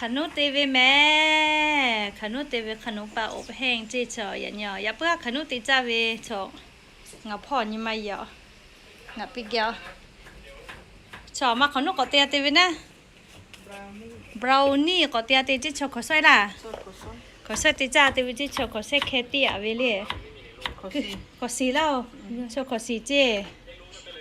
ขนุเตเวแม่ขนุเตเวขนมปลาอบแห้งจ๊ชอย่าเนาะอย่าเพื่อขนุติจ้าเวชองับพ่อนี่มาเยอะงับปีเกียวชอมาขนุก็เตียเตเวนะบราวนี่ก็เตียเตเจ๊ชอขอใส่ล่ะขอใส่ติจ้าเตเวเจ๊ชอขอใส่แค่เตียเวเลยขอสิขอสีแล้วชอขอสีเจ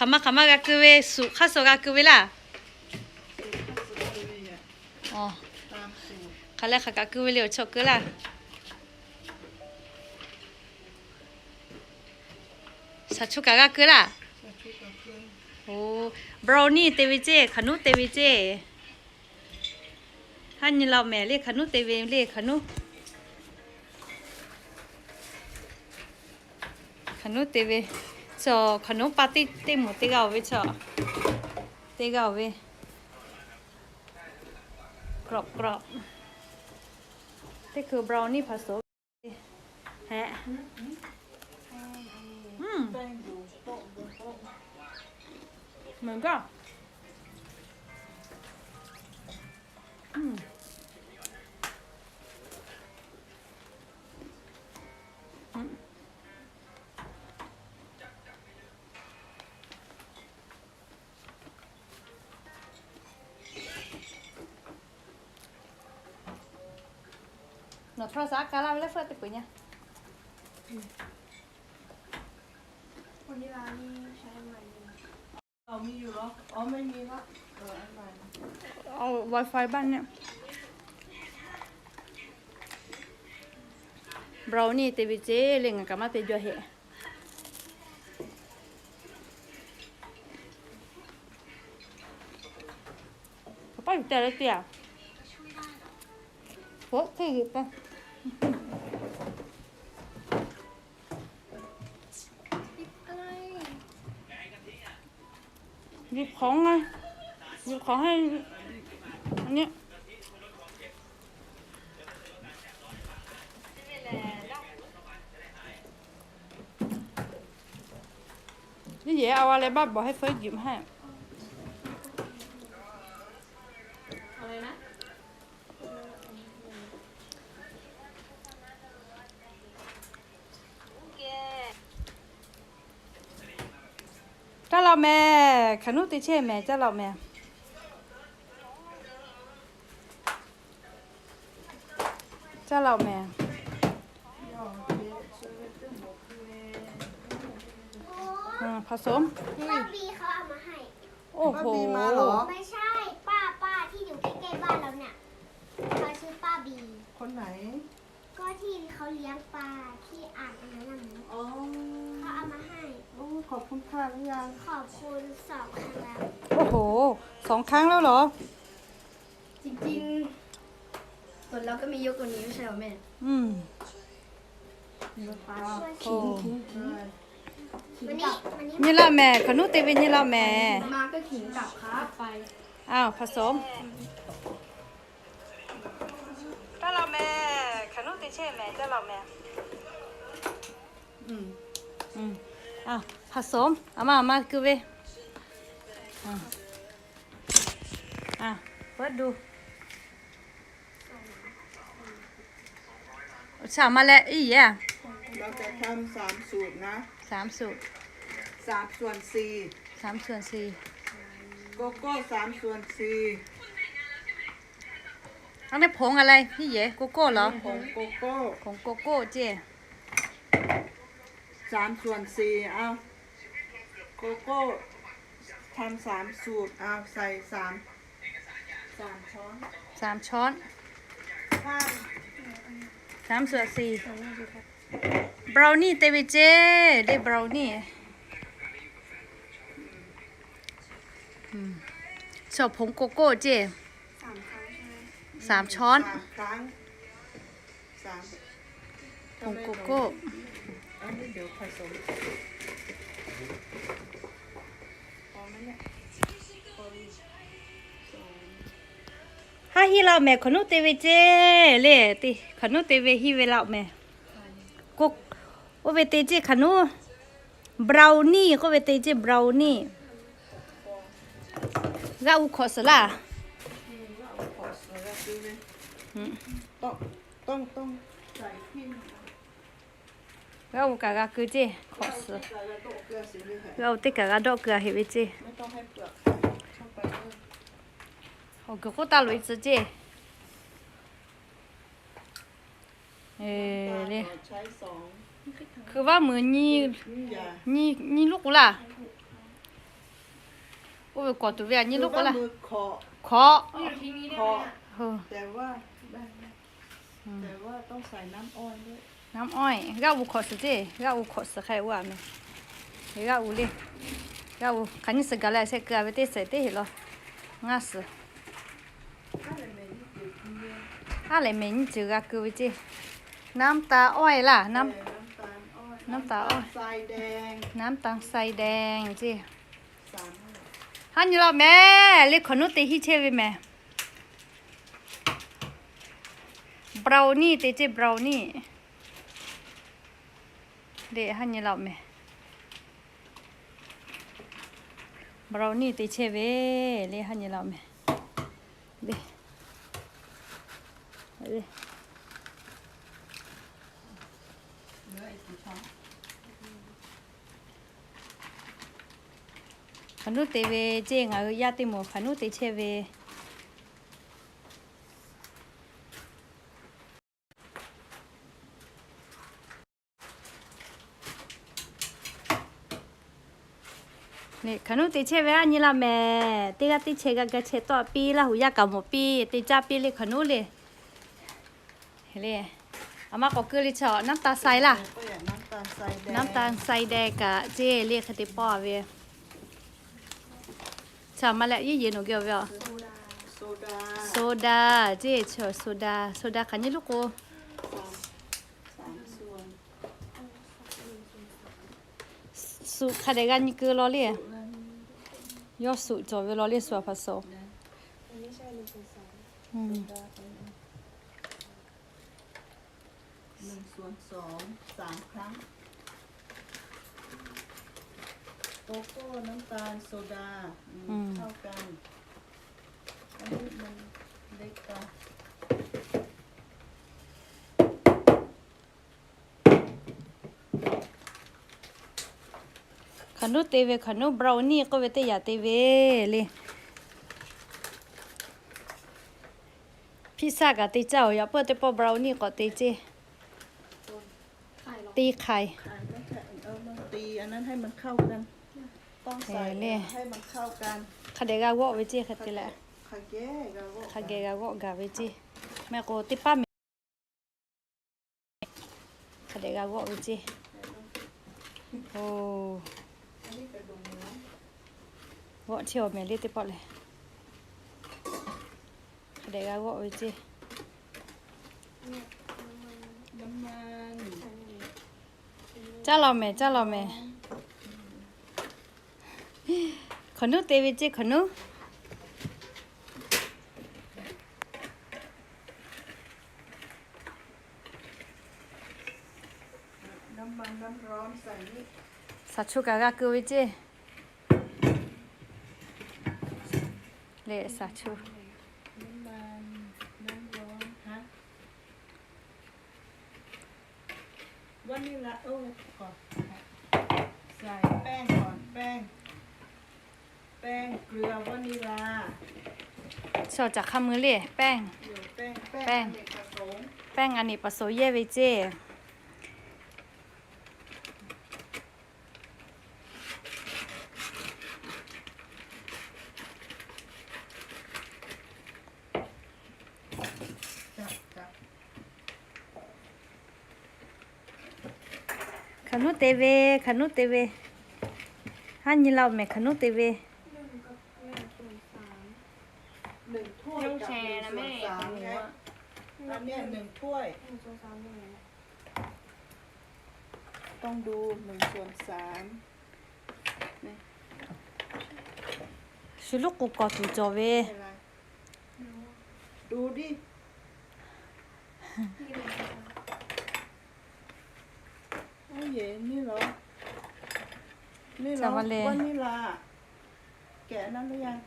ขมาขมากักเวสุข้สกักเวล่ะอ๋อขาเลขากักเวเลียวชกล่ะสัชุกกักล่ะโอ้บราวนี่เตวิเจขนุเตวิเจท่านเราแม่เรียกขนุเตวิเรียกขนุขนุเตวิ วนี่ผสมแฮะอืมแป้งอยู่โต๊ะบนโต๊ะเหมือนก็ โทรศัพท์การ่าไม่ได้เฟิร์สติดปุ๋ยเนี่ยวันนี้ร้านนี้ใช้ใหม่เลยเอามีอยู่เหรออ๋อไม่มีละเอออันใหม่เอา Wi-Fi บ้านเนี่ย brownie เตวิเจเล่งกับมาเตจัวเหป้าอยู่แต่ละเตียโอ้ที่หยิบไปอะไร หยิบของไงหยิบของให้ อันเนี้ยนี่เดี๋ยวเอาอะไรบ้างบอกให้เฟิร์สหยิบให้ อะไรนะ จ้าเราแม่ ขนุติเช่แม่จ้าเราแม่จ้าเราแม่ย่อเจ๊ช่วยเรื่องบอกเลยอืมผสมป้าบีเขาเอามาให้ โอ้โหป้าบีมาเหรอ ไม่ใช่ ป้าป้าที่อยู่ใกล้ๆบ้านเราเนี่ยเขาชื่อป้าบี คนไหน ก็ที่เขาเลี้ยงปลาที่อ่างอันนั้นน่ะหนูอ๋อเขาเอามาให้ โอ้ขอบคุณค่ะหรือยังขอบคุณสองครั้งแล้วโอ้โหสองครั้งแล้วเหรอ จริงๆส่วนเราก็มียกตัวนี้ไม่ใช่เหรอแม่อืมปลาช่วยโอ้ขิงใช่วันนี้วันนี้นี่ละแม่ขนุติเป็นนี่ละแม่มาก็ขิงกลับครับไปอ้าวผสมจ้าเราแม่ขนุติเช่แม่จ้าเราแม่ อืมอืม อ้าวผสมเอามาเอามาคือเวยอะอะเปิดดูสามมาแล้วอีอะเราจะทำสามสูตรนะสามสูตรสามส่วนสี่สามส่วนสี่โกโก้สามส่วนสี่อันนี้ผงอะไรพี่เย่โกโก้เหรอผงโกโก้ผงโกโก้เจ้ สามส่วนสี่เอาโกโก้ทำสามสูตรเอาใส่สามสามช้อนสามช้อนข้างสามส่วนสี่บราวนี่เตวิเจได้บราวนี่อืมชอบผงโกโก้เจ้สามครั้งใช่ไหมสามช้อนสามครั้งสามผงโกโก้ อันนี้เดี๋ยวผสมพอไหมเนี่ยพอดีสอง ha hi lao me khonu te ve che le ti khonu te ve hi ve lao me ko o ve te che khanu brownie ko ve te che brownie ga u kho sala ขอสวยแบบนี้เลย Hmm. ต้องต้องต้องใส่ พิมพ์ ga u ka ga ku che kho s ใส่แล้วต้องเกลือสีเหลือง ga u te ka ga do ka he ve che ไม่ต้องให้เปลือกเข้าไปเลย o ko ko ta loi che che e น้ำตาล le ใช้สองคือว่ามือนี่นี่อย่านี่นี่ลูกกูล่ะโอ้ยกอดตัวเวียนี่ลูกกูล่ะมือเคาะขออยู่ที่นี่ได้ไหมเคาะอะเออแต่ว่าได้ไหมแต่ว่าต้องใส่น้ำอ้อยด้วย น้ำอ้อยกาอูขอสเจกาอูขอสใครว่ามั้ยกาอูเลยกาอูขันนี่สกัดแล้วใส่เกลือไปเตะใส่เตะเหรองาสถ้ายไม่นี่เกี่ยวกับเนื้อะไรเหม็นจืดกาคือไปเจน้ำตาอ้อยล่ะน้ำน้ำตาอ้อยน้ำตาลใสแดงเจสามฮันนี่เราแม่เล็กขนุตะฮิเชวิแม่บราวนี่เตะเจบราวนี่ เด็ฮันนี่เราแม่บราวนี่เตะเชเวเล็ฮันนี่เราแม่เด็เด็ เนี่ขนุติเชเวอันนี้ละแม่ติกะติเชกะกะเชต่อปีละหูยากะหมปีติจ้าปีเลยขนุเลยเฮ้เลยอามาก็คือลิชอน้ำตาใสล่ะ น้ำตาลใสแดงกะเจเรียกคติปอเวชามาแล้วยี่เย็นหนูเกี่ยวเวโซดาโซดาเจเชอโซดาโซดาขันยี่ลูกโกสุขัดเดกันนี่คือรอเลีย ยอดสุจอเวรอเลียสัวผสมมันไม่ใช่หนึ่งส่วนสองอืมหนึ่งส่วนสองสามครั้งโกโก้น้ำตาลโซดาอืมเข้ากันอันนี้มันเล็กไป ขนุเตเวขนุบราวนี่ก็เวเตยาเตเวเลยพิซซ่ากะเตเจ้าอย่าเปิดเตปอบราวนี่ก็เตเจไข่หรอตีไข่ขายไม่ใช่เออมันตีอันนั้นให้มันเข้ากัน ต้องใส่เออเนี่ยให้มันเข้ากันคาเดกาวะเวเจคาเตละขะแย่กะว่าคาเกกาวะกาเวเจแม่ก็ติป้าเมคาเดกาวะเวเจโอ้ ဝတ်ချေမယ်လေးတပေါ့လေခဒေကဝတ်ဝေးချေကြလာမယ်ကြလာမယ်ခနုတေဝေးချေခနု สัชุกากาคือเวเจเลสัชุน้ำมันน้ำร้อนฮะวันนี้ละโอ้ก่อนใส่แป้งก่อนแป้ง แป้งเกลือวานิลาชอบจากข้ามือเลยแป้งเดี๋ยวแป้ง แป้งเด็กประสงค์แป้งอันนี้ผสมเย่ไว้เจ้จับจับ ขนุเตเวขนุเตเวฮันนี่เราแม่ขนุเตเวหนึ่งถ้วยต้องกับแชร์นะแม่หงส่วนสามหนูไงอะอันเนี้ยหนึ่งถ้วยหนึ่งสองสามหนึ่งนะต้องดูหนึ่งส่วนสามชิลูกกูกอตูจอเวอะไรดูดิ พี่ดูนะคะ โอ้ยเย็นนี่เหรอ นี่เหรอจำมาเลยว่านี่ลา แกะนั้นหรือยัง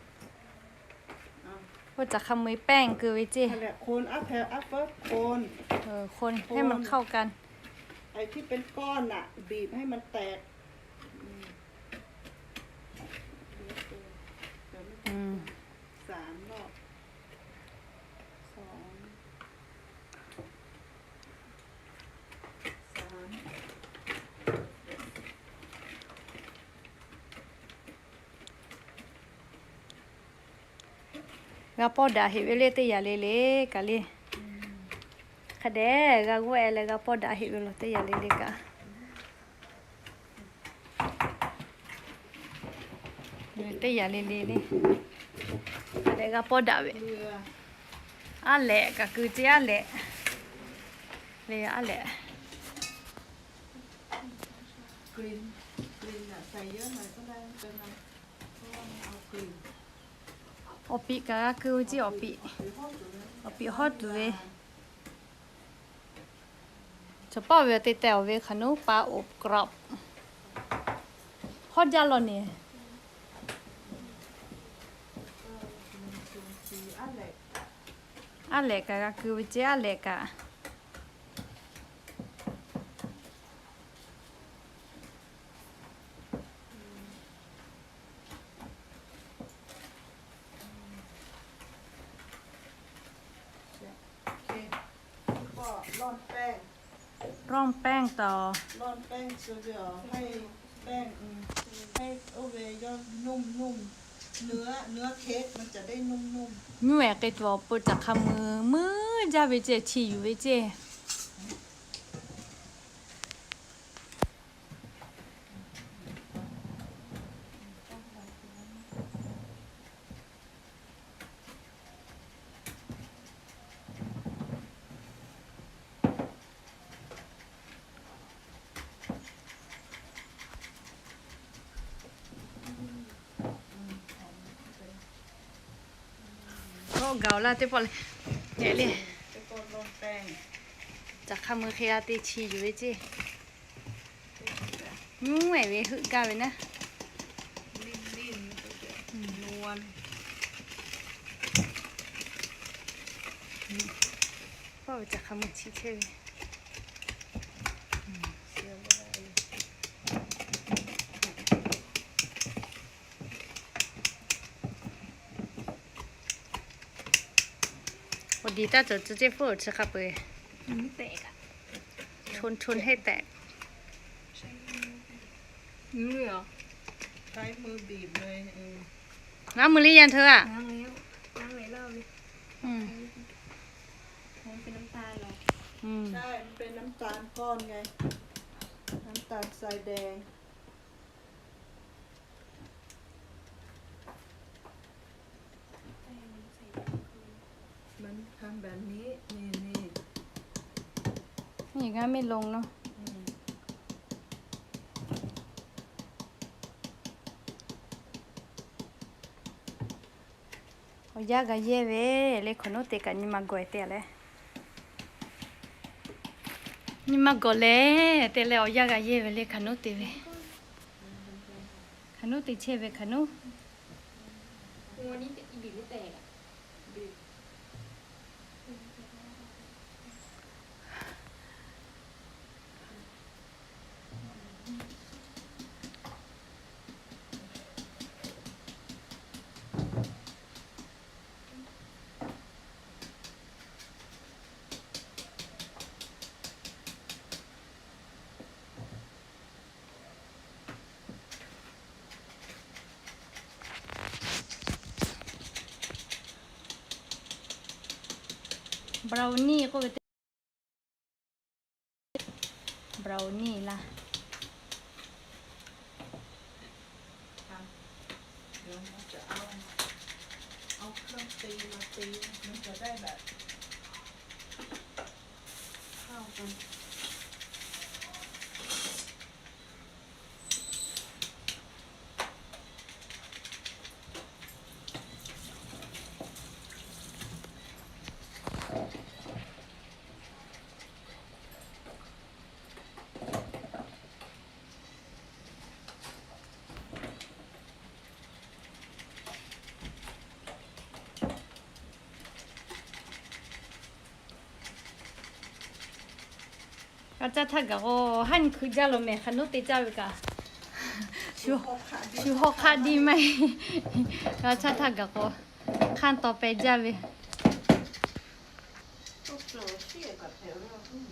อ้าวว่าจะขโมยแป้งคือไว้เจ้นั่นแหละโคนอัพแพลอัพเฟิร์โคน เออคนให้มันเข้ากัน ไอ้ที่เป็นก้อนอะบีบให้มันแตก ကပေါ်ဒါဟိဝလေတေရလေလေကလေးခဒေကကွယ်လေကပေါ်ဒါဟိဝလတေရလေလေကတေရလေလေလေခဒေကပေါ်ဒါပဲအလေကကူတရလေလေအလေ green green là xài nhớ mà có đang trên này có đang ao green อะใส่เยอะหน่อยก็ได้ไม่เป็นไรเพราะว่ามันเอากลิ่นอปิก็คือจีอปิอห้องอยู่นะอปิฮอดเวจะป้าเวติแต่เวขนุปลาอบกรอบฮอดยาลอนี่สีอันเล็กะแหละก็คือจีอะไรกะก็ โอเค็ร่อนแป้งร่อนแป้งต่อ ร่อนแป้งเสียวๆให้แป้งให้โอเวย่อนนุ่มๆเนื้อเนื้อเค้กมันจะได้นุ่มๆ ไม่แหวกตัวปวดจากขมือมือจะไปเจอฉี่อยู่ไปเจ งูแหวเว้ยหึกาเว้ยนะลิ่นๆมันก็จะนวลพ่อจะขมือชีเชย เสียไม่ได้เลย วัน ดีตาจะจะเจ็บปวดสักครับเว้ยไม่แตกอะชนชนให้แตกนี่เลยเหรอใช้มือบีบเลยเออน้ำมือหรือยังเธออะล้างแล้วล้างหลายรอบเลยอืมมันเป็นน้ำตาลเหรออืมใช่ มันเป็นน้ำตาลก้อนไง น้ำตาลทรายแดง มัน ทำแบบนี้ นี่นี่นี่ก็ไม่ลงเนาะอืมโอ้ยากะเย่เว้เลยขนมเตกันนี่มากวยเตะเลยนี่มากอเลยเตะเลยโอ้ยากะเย่เว้เลยขนมเตะเว้ยขนมเตะเชเว้ยขนมวันนี้อีบีไม่แตก บราวนี่ก็เป็นบราวนี่ล่ะ เดี๋ยวเราจะเอา เอาเครื่องตีมาตี มันจะได้แบบ เข้ากัน ก็จะถ้ากับโอ้หันคือจะลงแม่ขนุติจ้าไปกะชูหกขาดีชูหกคาดีไหมก็จะถ้ากับโอ้ขั้นต่อไปจ้าไป ก็เจอเชี่ยกับแถวเราอืม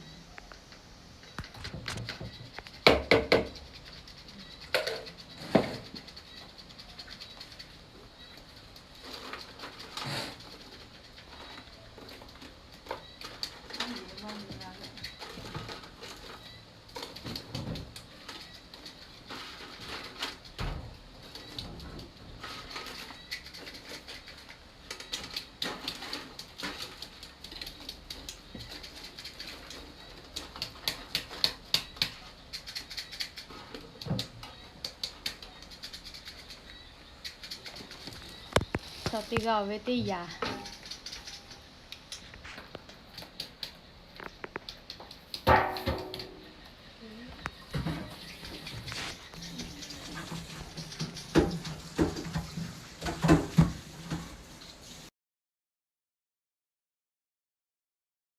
อันนี้มันมีอะไร ต่อไป